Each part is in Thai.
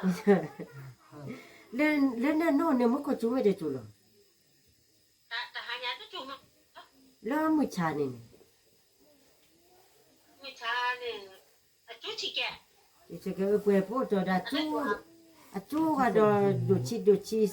กินเล่นเล่นนั่นโน่นเนี่ยมันก็จุไม่ได้จุหรอกแต่แต่หายาก็จุ่มแล้วมือชานี่ไม่ช้าเนี่ยจุชิแกอีเจก็เปโพจอดาจูอาจูก็ดอดูชิดูชิส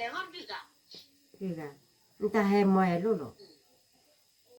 เล้วนอนคือกัน คือกันมันจให้มวยรู้ลูอก